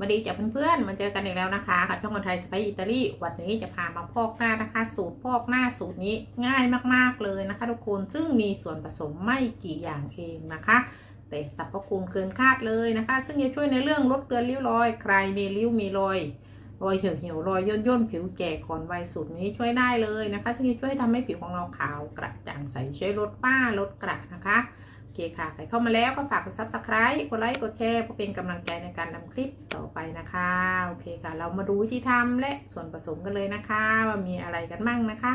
วัสดีจ้ะเพื่อนๆมาเจอกันอีกแล้วนะคะกับช่องคนไทยสไปซ์อิตาลีวันนี้จะพามาพอกหน้านะคะ สูตรพอกหน้าสูตรนี้ง่ายมากๆเลยนะคะ ทุกคนซึ่งมีส่วนผสมไม่กี่อย่างเองนะคะ แต่สรรพคุณเกินคาดเลยนะคะ ซึ่งจะช่วยในเรื่องลดเลือนริ้วรอย ใครมีริ้วมีรอยรอยเหี่ยวเหี่ยวรอยย่นย่นผิวแก่ก่อนวัยสูตรนี้ช่วยได้เลยนะคะ ซึ่งจะช่วยทำให้ผิวของเราขาวกระจ่างใสช่วยลดฝ้าลดกระนะคะ เคค่ะ ใครเข้ามาแล้วก็ฝากกดซับสไคร b e กดไลค์ กดแชร์เพื่อเป็นกำลังใจในการนำคลิปต่อไปนะคะ โอเคค่ะ เรามาดูวิธีทำและส่วนผสมกันเลยนะคะ ว่ามีอะไรกันบ้างนะคะ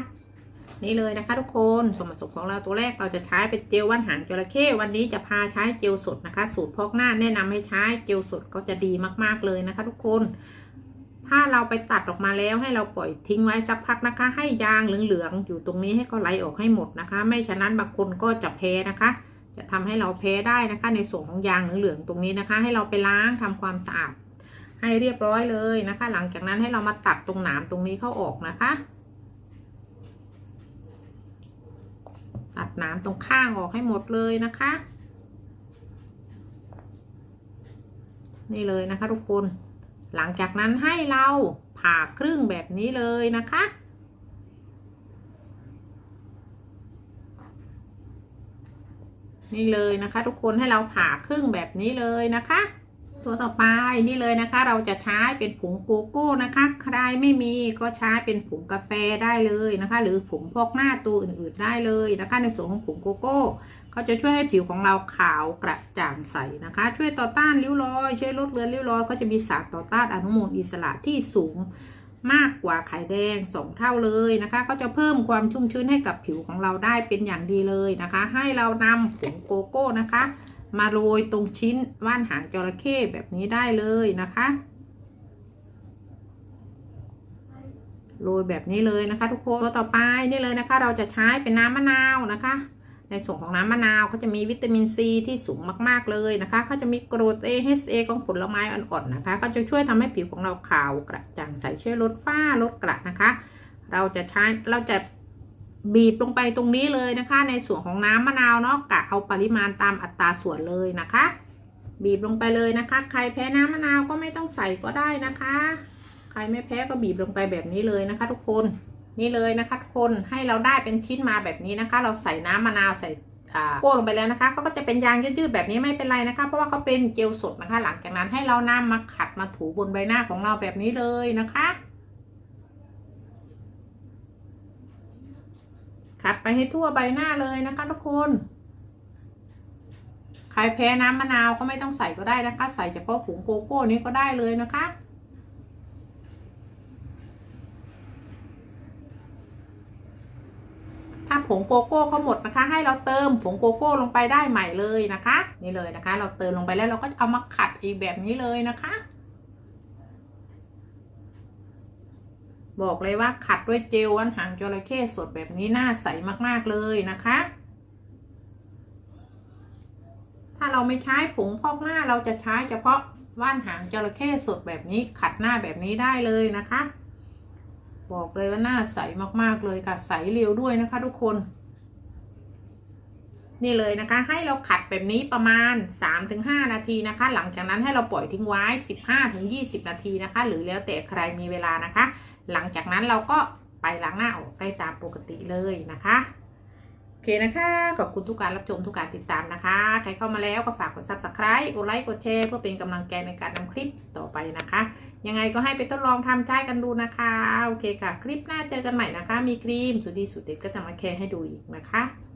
นี่เลยนะคะ ทุกคนส่วนผสมของเราตัวแรกเราจะใช้เป็นเจลว่านหางจระเข้วันนี้จะพาใช้เจลสดนะคะ สูตรพอกหน้าแนะนำให้ใช้เจลสดก็จะดีมากๆเลยนะคะ ทุกคนถ้าเราไปตัดออกมาแล้วให้เราปล่อยทิ้งไว้สักพักนะคะ ให้ยางเหลืองๆอยู่ตรงนี้ให้ก็ไหลออกให้หมดนะคะ ไม่ฉะนั้นบางคนก็จะแพ้นะคะ จะทำให้เราแพ้ได้นะคะ ในส่วนของยางเหลืองๆตรงนี้นะคะ ให้เราไปล้างทำความสะอาดให้เรียบร้อยเลยนะคะ หลังจากนั้นให้เรามาตัดตรงหนามตรงนี้เข้าออกนะคะ ตัดหนามตรงข้างออกให้หมดเลยนะคะ นี่เลยนะคะทุกคน หลังจากนั้นให้เราผ่าครึ่งแบบนี้เลยนะคะ นี่เลยนะคะ ทุกคนให้เราผ่าครึ่งแบบนี้เลยนะคะ ตัวต่อไปนี่เลยนะคะ เราจะใช้เป็นผงโกโก้นะคะ ใครไม่มีก็ใช้เป็นผงกาแฟได้เลยนะคะ หรือผงพอกหน้าตัวอื่นๆได้เลยนะคะ ในส่วนของผงโกโก้เขาจะช่วยให้ผิวของเราขาวกระจ่างใสนะคะ ช่วยต่อต้านริ้วรอย ช่วยลดเลือนริ้วรอยก็จะมีสารต่อต้านอนุมูลอิสระที่สูง มากกว่าไข่แดงสองเท่าเลยนะคะ ก็จะเพิ่มความชุ่มชื้นให้กับผิวของเราได้เป็นอย่างดีเลยนะคะ ให้เรานำผงโกโก้นะคะ มาโรยตรงชิ้นว่านหางจระเข้แบบนี้ได้เลยนะคะโรยแบบนี้เลยนะคะ ทุกคนตัวต่อไปนี่เลยนะคะ เราจะใช้เป็นน้ำมะนาวนะคะ ในส่วนของน้ำมะนาวก็จะมีวิตามินซีที่สูงมากๆเลยนะคะเขาจะมีกรด AHA ของผลไม้อ่อนๆนะคะ ก็จะช่วยทำให้ผิวของเราขาวกระจ่างใสช่วยลดฝ้าลดกระนะคะ เราจะใช้เราจะบีบลงไปตรงนี้เลยนะคะ ในส่วนของน้ำมะนาวเนาะกะเอาปริมาณตามอัตราส่วนเลยนะคะ บีบลงไปเลยนะคะ ใครแพ้น้ำมะนาวก็ไม่ต้องใส่ก็ได้นะคะ ใครไม่แพ้ก็บีบลงไปแบบนี้เลยนะคะ ทุกคน นี่เลยนะคะทุกคนให้เราได้เป็นชิ้นมาแบบนี้นะคะ เราใส่น้ำมะนาวใส่โก้ลงไปแล้วนะคะเขาก็จะเป็นยางยืดๆแบบนี้ไม่เป็นไรนะคะ เพราะว่าเขาเป็นเจลสดนะคะ หลังจากนั้นให้เรานำมาขัดมาถูบนใบหน้าของเราแบบนี้เลยนะคะ ขัดไปให้ทั่วใบหน้าเลยนะคะ ทุกคนใครแพ้น้ำมะนาวก็ไม่ต้องใส่ก็ได้นะคะ ใส่เฉพาะผงโกโก้นี้ก็ได้เลยนะคะ ถ้า ผงโกโก้เขาหมดนะคะ ให้เราเติมผงโกโก้ลงไปได้ใหม่เลยนะคะ นี่เลยนะคะ เราเติมลงไปแล้วเราก็เอามาขัดอีกแบบนี้เลยนะคะ บอกเลยว่าขัดด้วยเจลวันหางจระเข้สดแบบนี้น่าใสมากๆเลยนะคะถ้าเราไม่ใช้ผงพอกหน้าเราจะใช้เฉพาะว่านหางจระเข้สดแบบนี้ขัดหน้าแบบนี้ได้เลยนะคะ บอกเลยว่าหน้าใสมากๆเลยค่ะ ใสเรียวด้วยนะคะ ทุกคน นี่เลยนะคะ ให้เราขัดแบบนี้ประมาณ 3-5 นาทีนะคะ หลังจากนั้นให้เราปล่อยทิ้งไว้ 15-20 นาทีนะคะ หรือแล้วแต่ใครมีเวลานะคะ หลังจากนั้นเราก็ไปล้างหน้าออกได้ตามปกติเลยนะคะ อเคนะคะ ขอบคุณทุกการรับชมทุกการติดตามนะคะ ใครเข้ามาแล้วก็ฝากกด subscribe กดไลค์ กดแชร์เพื่อเป็นกำลังใจในการนำคลิปต่อไปนะคะ ยังไงก็ให้ไปทดลองทำใช้กันดูนะคะ โอเคค่ะ คลิปหน้าเจอกันใหม่นะคะ มีครีมสุดดีสุดเด็ดก็จะมาแชร์ให้ดูอีกนะคะ